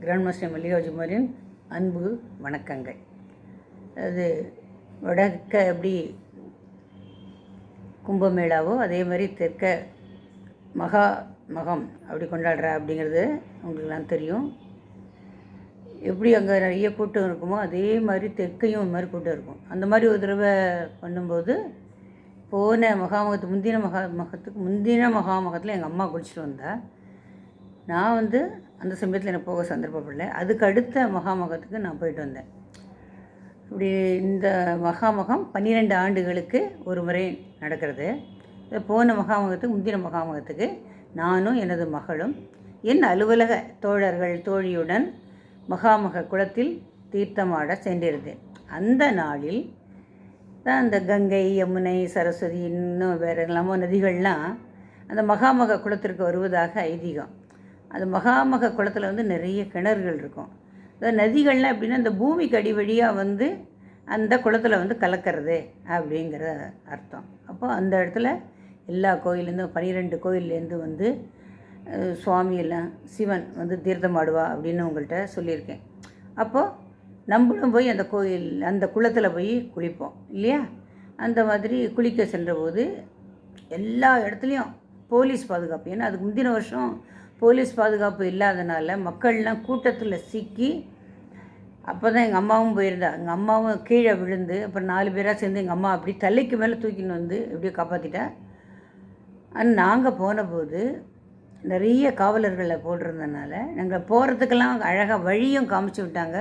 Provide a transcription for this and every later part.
Grand master மல்லிகார்ஜுமாரின் அன்பு வணக்கங்கள். அது வடக்க எப்படி கும்பமேளாவோ அதே மாதிரி தெற்க மகா மகம் அப்படி கொண்டாடுறா அப்படிங்கிறது உங்களுக்குலாம் தெரியும். எப்படி அங்கே நிறைய கூட்டம் இருக்குமோ அதே மாதிரி தெற்கையும் ஒரு மாதிரி கூட்டம் இருக்கும். அந்த மாதிரி ஒரு தடவை பண்ணும்போது போன மகாமகத்து முந்தின மகா மகத்துக்கு முந்தின மகாமகத்தில் எங்கள் அம்மா குளிச்சுட்டு வந்தா நான் வந்து அந்த சமயத்தில் எனக்கு போக சந்தர்ப்பப்படல அதுக்கு அடுத்த மகாமகத்துக்கு நான் போயிட்டு வந்தேன். இப்படி இந்த மகாமகம் பன்னிரெண்டு ஆண்டுகளுக்கு ஒரு முறை நடக்கிறது. போன மகாமகத்துக்கு முந்தின மகாமகத்துக்கு நானும் எனது மகளும் என் அலுவலக தோழர்கள் தோழியுடன் மகாமக குளத்தில் தீர்த்தமாட சென்றிருந்தேன். அந்த நாளில் தான் அந்த கங்கை யமுனை சரஸ்வதி இன்னும் வேறு எல்லாமோ நதிகள்லாம் அந்த மகாமக குளத்திற்கு வருவதாக ஐதீகம். அந்த மகாமக குளத்தில் வந்து நிறைய கிணறுகள் இருக்கும். அதாவது நதிகள்லாம் எப்படின்னா இந்த பூமிக்கு அடி வழியாக வந்து அந்த குளத்தில் வந்து கலக்கிறது அப்படிங்கிற அர்த்தம். அப்போ அந்த இடத்துல எல்லா கோயிலேருந்தும் பன்னிரெண்டு கோயிலேருந்து வந்து சுவாமியெல்லாம் சிவன் வந்து தீர்த்தமாடுவா அப்படின்னு உங்கள்கிட்ட சொல்லியிருக்கேன். அப்போது நம்மளும் போய் அந்த கோயில் அந்த குளத்தில் போய் குளிப்போம் இல்லையா? அந்த மாதிரி குளிக்க சென்றபோது எல்லா இடத்துலையும் போலீஸ் பாதுகாப்பு. ஏன்னா அதுக்கு முந்தின வருஷம் போலீஸ் பாதுகாப்பு இல்லாதனால மக்கள்லாம் கூட்டத்தில் சிக்கி அப்போ தான் எங்கள் அம்மாவும் போயிருந்தா. எங்கள் அம்மாவும் கீழே விழுந்து அப்புறம் நாலு பேராக சேர்ந்து எங்கள் அம்மா அப்படி தலைக்கு மேலே தூக்கின்னு வந்து எப்படியோ காப்பாற்றிட்டா ஆனால் நாங்கள் போனபோது நிறைய காவலர்களை போட்டிருந்தனால நாங்கள் போகிறதுக்கெல்லாம் அழகாக வழியும் காமிச்சு விட்டாங்க.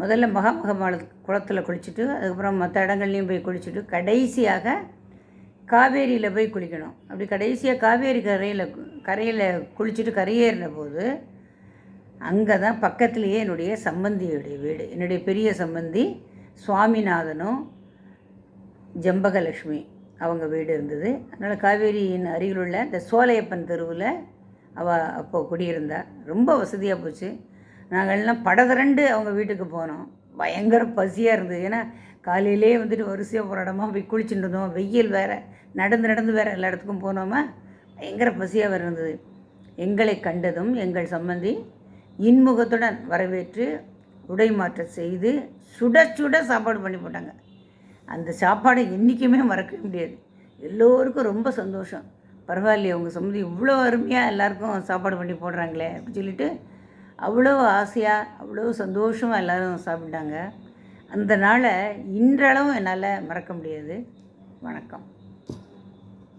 முதல்ல மகாமகமால குளத்தில் குளிச்சுட்டு அதுக்கப்புறம் மற்ற இடங்கள்லையும் போய் குளிச்சுட்டு கடைசியாக காவேரியில் போய் குளிக்கணும். அப்படி கடைசியாக காவேரி கரையில் கரையில் குளிச்சுட்டு கரையேறின போது அங்கே தான் பக்கத்துலேயே என்னுடைய சம்பந்தியுடைய வீடு. என்னுடைய பெரிய சம்பந்தி சுவாமிநாதனும் ஜம்பகலட்சுமி அவங்க வீடு இருந்தது. அதனால் காவேரியின் அருகிலுள்ள இந்த சோலையப்பன் தெருவில் அவள் அப்போது குடியிருந்தா. ரொம்ப வசதியாக போச்சு. நாங்கள் எல்லாம் படதிரண்டு அவங்க வீட்டுக்கு போனோம். பயங்கர பசியாக இருந்தது. ஏன்னா காலையிலே வந்துட்டு வரிசையாக ஒரு இடமா போய் குளிச்சுட்டு இருந்தோம். வெயில் வேறு. நடந்து நடந்து வேறு எல்லா இடத்துக்கும் போனோமா? பயங்கர பசியாக வேறு இருந்தது. எங்களை கண்டதும் எங்கள் சம்பந்தி இன்முகத்துடன் வரவேற்று உடை மாற்றம் செய்து சுட சுட சாப்பாடு பண்ணி போட்டாங்க. அந்த சாப்பாடை என்றைக்குமே மறக்க முடியாது. எல்லோருக்கும் ரொம்ப சந்தோஷம். பரவாயில்லையே உங்கள் சம்மந்தி இவ்வளோ அருமையாக எல்லாருக்கும் சாப்பாடு பண்ணி போடுறாங்களே அப்படின்னு சொல்லிட்டு அவ்வளோ ஆசையாக அவ்வளோ சந்தோஷமாக எல்லோரும் சாப்பிட்டாங்க. அந்த நாளை இன்றளவும் என்னால் மறக்க முடியாது. வணக்கம்.